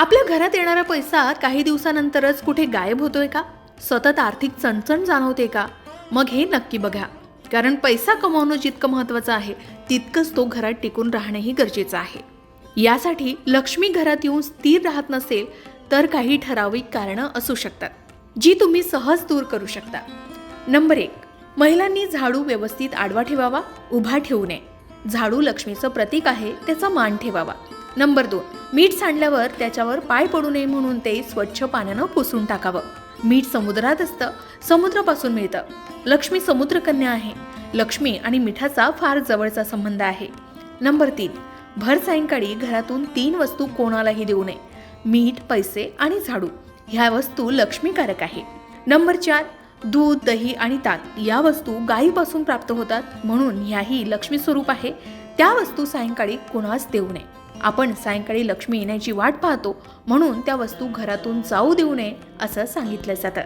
आपल्या घरात येणारा पैसा काही दिवसानंतरच कुठे गायब होतोय का? सतत आर्थिक चणचण जाणवते का? मग हे नक्की बघा. कारण पैसा कमावणं जितकं महत्त्वाचं आहे तितकंच तो घरात टिकून राहणंही गरजेचं आहे. यासाठी लक्ष्मी घरात येऊन स्थिर राहत नसेल तर काही ठराविक कारणं असू शकतात जी तुम्ही सहज दूर करू शकता. नंबर एक महिलांनी झाडू व्यवस्थित आडवा ठेवावा उभा ठेवू नये. झाडू लक्ष्मीचं प्रतीक आहे त्याचा मान ठेवावा. नंबर दोन मीठ सांडल्यावर त्याच्यावर पाय पडू नये म्हणून ते स्वच्छ पाण्यानं पुसून टाकावं. मीठ समुद्रात असतं समुद्रापासून मिळतं. लक्ष्मी समुद्रकन्या आहे. लक्ष्मी आणि मिठाचा फार जवळचा संबंध आहे. नंबर तीन. भर सायंकाळी घरातून तीन वस्तू कोणालाही देऊ नये. मीठ पैसे आणि झाडू. ह्या वस्तू लक्ष्मीकारक आहे. नंबर चार. दूध दही आणि ताक. या वस्तू गायीपासून प्राप्त होतात म्हणून ह्याही लक्ष्मी स्वरूप आहे. त्या वस्तू सायंकाळी कोणास देऊ नये. आपण सायंकाळी लक्ष्मी येण्याची वाट पाहतो म्हणून त्या वस्तू घरातून जाऊ देऊ नये असं सांगितलं जातं.